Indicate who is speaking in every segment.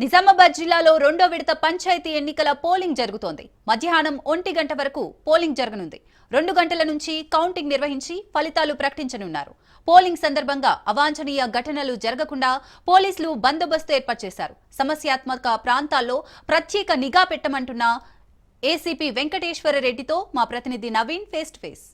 Speaker 1: నిజామాబాద్ జిల్లాలో రెండో విడత పంచాయతీ ఎన్నికల పోలింగ్ జరుగుతోంది. మధ్యాహ్నం ఒంటి గంట వరకు పోలింగ్ జరగనుంది. రెండు గంటల నుంచి కౌంటింగ్ నిర్వహించి ఫలితాలు ప్రకటించనున్నారు. పోలింగ్ సందర్భంగా అవాంఛనీయ ఘటనలు జరగకుండా పోలీసులు బందోబస్తు ఏర్పాటు చేశారు. సమస్యాత్మక ప్రాంతాల్లో ప్రత్యేక నిఘా పెట్టమంటున్న ఏసీపీ వెంకటేశ్వర రెడ్డితో మా ప్రతినిధి Naveen face to face.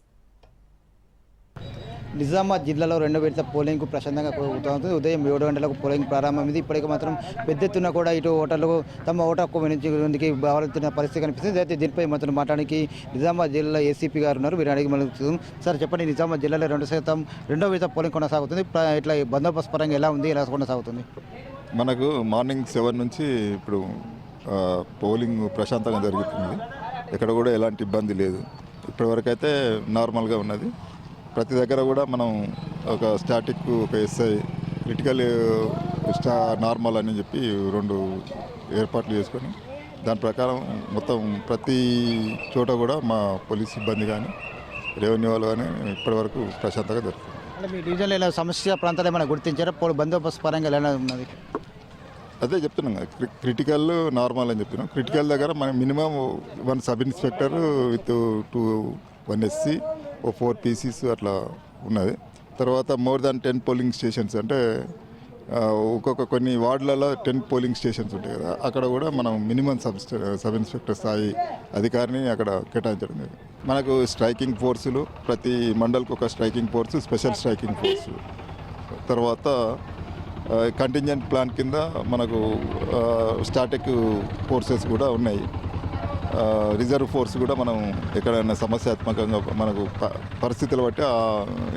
Speaker 2: Nizamabad జిల్లాలో రెండో విడత పోలింగ్కు ప్రశాంతంగా కొనసాగుతుంది. ఉదయం ఏడు గంటలకు పోలింగ్ ప్రారంభమైంది. ఇప్పటికీ మాత్రం పెద్ద ఎత్తున కూడా ఇటు ఓటర్లకు తమ ఓటు హక్కు వినియోగించుకునేందుకు బాగుతున్న పరిస్థితి కనిపిస్తుంది. అయితే దీనిపై మాత్రం మాట్లాడడానికి నిజామాబాద్ జిల్లా ఏసీపీ గారు ఉన్నారు. వీరు అడిగి మళ్ళీ సార్ చెప్పండి నిజామాబాద్ జిల్లాలో రెండు శాతం రెండో విడత పోలింగ్ కొనసాగుతుంది. ఇట్లా బందోబస్తు పరంగా ఎలా ఉంది? ఎలా కొనసాగుతుంది?
Speaker 3: మనకు మార్నింగ్ సెవెన్ నుంచి ఇప్పుడు పోలింగ్ ప్రశాంతంగా జరుగుతుంది. ఎక్కడ కూడా ఎలాంటి ఇబ్బంది లేదు. ఇప్పటివరకు అయితే నార్మల్గా ఉన్నది. ప్రతి దగ్గర కూడా మనం ఒక స్టాటిక్ ఒక ఎస్ఐ క్రిటికల్ స్టా నార్మల్ అని చెప్పి రెండు ఏర్పాట్లు చేసుకొని దాని ప్రకారం మొత్తం ప్రతి చోట కూడా మా పోలీస్ సిబ్బంది కానీ రెవెన్యూ వాళ్ళు కానీ ఇప్పటివరకు ప్రశాంతంగా జరుగుతుంది
Speaker 2: అంటే మీ డివిజన్లో ఇలా సమస్య ప్రాంతాలు ఏమైనా గుర్తించారా? పో బందోబస్తు పరంగా ఎలా ఉన్నది?
Speaker 3: అదే చెప్తున్నాం కదా క్రి- క్రిటికల్ నార్మల్ అని చెప్తున్నాం క్రిటికల్ దగ్గర మన minimum one sub inspector with two one SC O four PCs అట్లా ఉన్నది. తర్వాత more than ten polling stations అంటే ఒక్కొక్క కొన్ని వార్డులలో టెన్ పోలింగ్ స్టేషన్స్ ఉంటాయి కదా. అక్కడ కూడా మనం మినిమం సబ్ సబ్ ఇన్స్పెక్టర్ స్థాయి అధికారిని అక్కడ కేటాయించడం జరిగింది. మనకు స్ట్రైకింగ్ ఫోర్సులు ప్రతి మండల్కి ఒక striking force special striking force. తర్వాత కంటింజెంట్ ప్లాన్ కింద మనకు స్టాటిక్ ఫోర్సెస్ కూడా ఉన్నాయి. రిజర్వ్ ఫోర్స్ కూడా మనం ఎక్కడైనా సమస్యాత్మకంగా మనకు ప- పరిస్థితులు బట్టి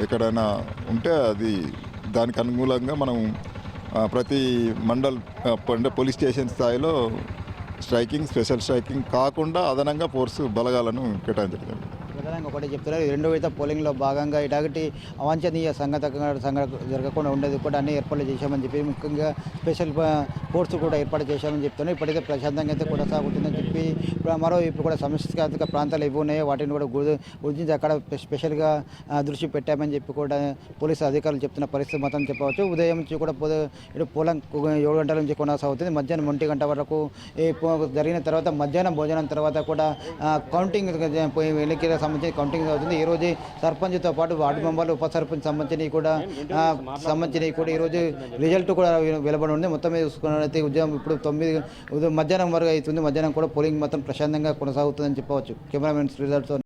Speaker 3: ఎక్కడైనా ఉంటే అది దానికి అనుకూలంగా మనం ప్రతి మండల్ అంటే పోలీస్ స్టేషన్ స్థాయిలో స్ట్రైకింగ్ స్పెషల్ స్ట్రైకింగ్ కాకుండా అదనంగా ఫోర్స్ బలగాలను కేటాయించడం జరిగింది.
Speaker 2: ప్రధానంగా ఒకటి చెప్తున్నారు. రెండో విడత పోలింగ్లో భాగంగా ఇలాంటి అవాంఛనీయ సంగత జరగకుండా ఉండేది కూడా అన్ని ఏర్పాట్లు చేశామని చెప్పి ముఖ్యంగా స్పెషల్ ఫోర్స్ కూడా ఏర్పాటు చేశామని చెప్తున్నారు. ఇప్పటికే ప్రశాంతంగా అయితే కొనసాగుతుందని చెప్పి మరో ఇప్పుడు కూడా సమస్యాత్మక ప్రాంతాలు ఇవి ఉన్నాయో వాటిని కూడా గుర్తు- గుర్తించి అక్కడ స్పెషల్గా దృష్టి పెట్టామని చెప్పి కూడా పోలీసు అధికారులు చెప్తున్న పరిస్థితి మాత్రం చెప్పవచ్చు. ఉదయం నుంచి కూడా పొద ఇటు ఏడు గంటల నుంచి కొనసాగుతుంది. మధ్యాహ్నం ఒంటి గంట వరకు జరిగిన తర్వాత మధ్యాహ్నం భోజనం తర్వాత కూడా కౌంటింగ్ ఎన్నికల సంబంధించి కౌంటింగ్ అవుతుంది. ఈ రోజు సర్పంచ్తో పాటు వార్డు మెంబర్లు ఉప సర్పంచ్ సంబంధించినవి కూడా సంబంధించినవి కూడా ఈరోజు రిజల్ట్ కూడా వెలువడి ఉంది. మొత్తం మీద చూసుకున్నట్లయితే ఉదయం ఇప్పుడు తొమ్మిది మధ్యాహ్నం వరకు అవుతుంది. మధ్యాహ్నం కూడా పోలింగ్ మొత్తం ప్రశాంతంగా కొనసాగుతుందని చెప్పవచ్చు. కెమెరామెన్ రిజల్ట్తో